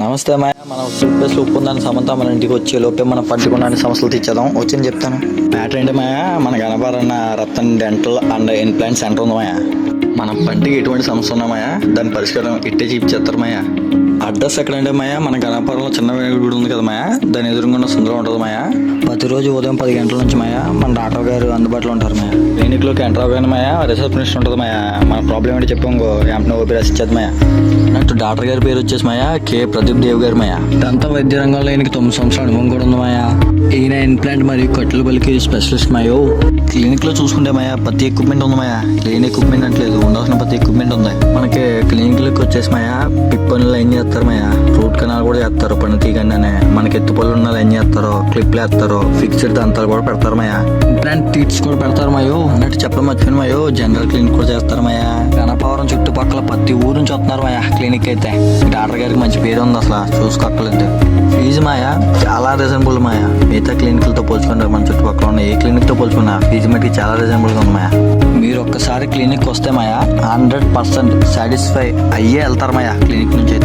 నమస్తే మాయ మనం సూపర్ ఉప్పు ఉందని సమంత మన ఇంటికి వచ్చే లోపే మనం పట్టుకున్న సమస్యలు తెచ్చేద్దాం వచ్చింది చెప్తాను. మ్యాటర్ ఏంటి మాయ మన కనపరన్న Ratan dental and implant center ఉంది మాయ మన పంటికి ఎటువంటి సమస్య ఉన్నామాయ దాని పరిష్కారం ఇట్టే చూపించేస్తారు మాయ అడ్రస్ ఎక్కడంటే మాయ? మన గణపురంలో చిన్న గుడి ఉంది కదా మాయ? దాని ఎదురుగున్న సుందరం ఉంటుంది మాయ? ప్రతిరోజు ఉదయం పది గంటల నుంచి మాయ మన డాక్టర్ గారు అందుబాటులో ఉంటారు మాయ. క్లినిక్లోకి ఎంటర్ అవ్వగానే మాయ రిసెప్షనిస్ట్ ఉంటుంది మాయ. మన ప్రాబ్లం ఏంటి చెప్పాం వెంటనే ఓపీ రాసి ఇచ్చేది మాయ. అన్నట్టు డాక్టర్ గారి పేరు వచ్చేసి మాయ కే ప్రదీప్ దేవ్ గారు మాయ. దంత వైద్య రంగంలో ఈయనకి తొమ్మిది సంవత్సరాల అనుభవం కూడా ఉంది మాయ. ఈయన ఇన్ప్లాంట్ మరియు కట్లు బలికి స్పెషలిస్ట్ మాయో. క్లినిక్లో చూసుకుంటే మాయా ప్రతి ఎక్విప్మెంట్ ఉంది మాయా. లేని ఎక్విప్మెంట్ అంటలేదు ఉండాల్సిన ప్రతి ఎక్విప్మెంట్ ఉంది. మనకి క్లినిక్లోకి వచ్చేసి మాయా పిప్ పనులు ఏం చేస్తారు? మాయా రూట్ కెనాల్ కూడా చేస్తారు. పని తీయగానే మనకి ఎత్తు పళ్ళు ఉన్న ఏం చేస్తారు? క్లిప్లు వేస్తారు. ఫిక్స్డ్ దంతాలు కూడా పెడతారు మాయా ఇంప్లాంట్ టీట్స్ కూడా పెడతారు మాయో అన్నట్టు చెప్పడం మర్చిపోయిన జనరల్ క్లినిక్ కూడా చేస్తారు మాయా గణపవరం చుట్టుపక్కల ప్రతి ఊరు నుంచి వస్తున్నారు మాయా క్లినిక్ అయితే డాక్టర్ గారికి మంచి పేరు ఉంది అసలు. చూసుకోక్కర్లేదు. ఫీజు మాయా? చాలా రీజనబుల్ మాయా. మిగతా క్లినిక్లతో పోల్చుకుంటే మన చుట్టుపక్కల ఉన్న ఏ క్లినిక్తో పోల్చుకున్నా ఫీజు మటుకు చాలా రీజనబుల్గా ఉంది మాయా మీరు ఒక్కసారి క్లినిక్ వస్తే మాయా హండ్రెడ్ పర్సెంట్ సాటిస్ఫై అయ్యే వెళ్తారు మాయా క్లినిక్ నుంచి